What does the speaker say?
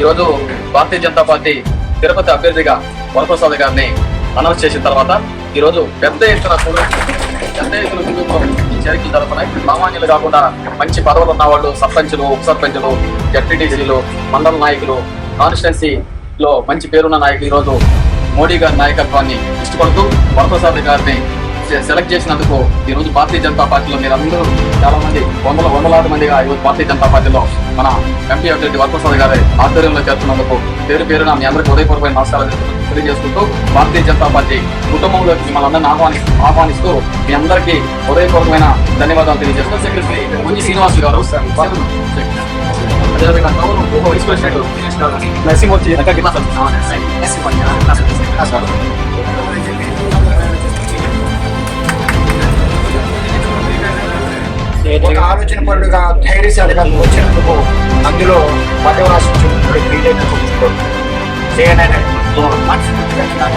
ఈరోజు భారతీయ జనతా పార్టీ తిరుపతి అభ్యర్థిగా వరప్రసాద్ గారిని అనౌన్స్ చేసిన తర్వాత ఈరోజు పెద్ద ఎత్తున పెద్ద ఎత్తున కుటుంబం ఈ చేరికలు జరుగుతున్నాయి సామాన్యులు కాకుండా మంచి పదవులు ఉన్న వాళ్ళు సర్పంచులు ఉప సర్పంచులు జడ్పీటీసీలు మండల నాయకులు కాన్స్టిట్యున్సీలో మంచి పేరున్న నాయకులు ఈరోజు మోడీ గారి నాయకత్వాన్ని ఇష్టపడుతూ వరప్రసాద్ గారిని సెలెక్ట్ చేసినందుకు ఈ రోజు భారతీయ జనతా పార్టీలో మీరందరూ చాలా మంది వందల వందలాది మందిగా ఈరోజు భారతీయ జనతా పార్టీలో మన ఎంపీ అభ్యర్థి వరప్రసాద్ గారి ఆధ్వర్యంలో చేస్తున్నందుకు పేరు పేరున మీ అందరికీ ఉదయపూర్వమైన నమస్కారాలు తెలియజేసుకుంటూ భారతీయ జనతా పార్టీ కుటుంబంలోకి మిమ్మల్ని అందరినీ ఆహ్వాని ఆహ్వానిస్తూ మీ అందరికీ ఉదయపూర్వకమైన ధన్యవాదాలు తెలియజేస్తూ సెక్రటరీ ముంజి శ్రీనివాస్ గారు అదేవిధంగా గౌరవ్ ఉప వైస్ ప్రెసిడెంట్ నరసింహమూర్తి. ఒక ఆలోచన పరుడుగా ధైర్యశాలిగా వచ్చినందుకు అందులో పదవి రాష్ట్రం బీజేపీ చేయనని మనస్ఫూర్తిగా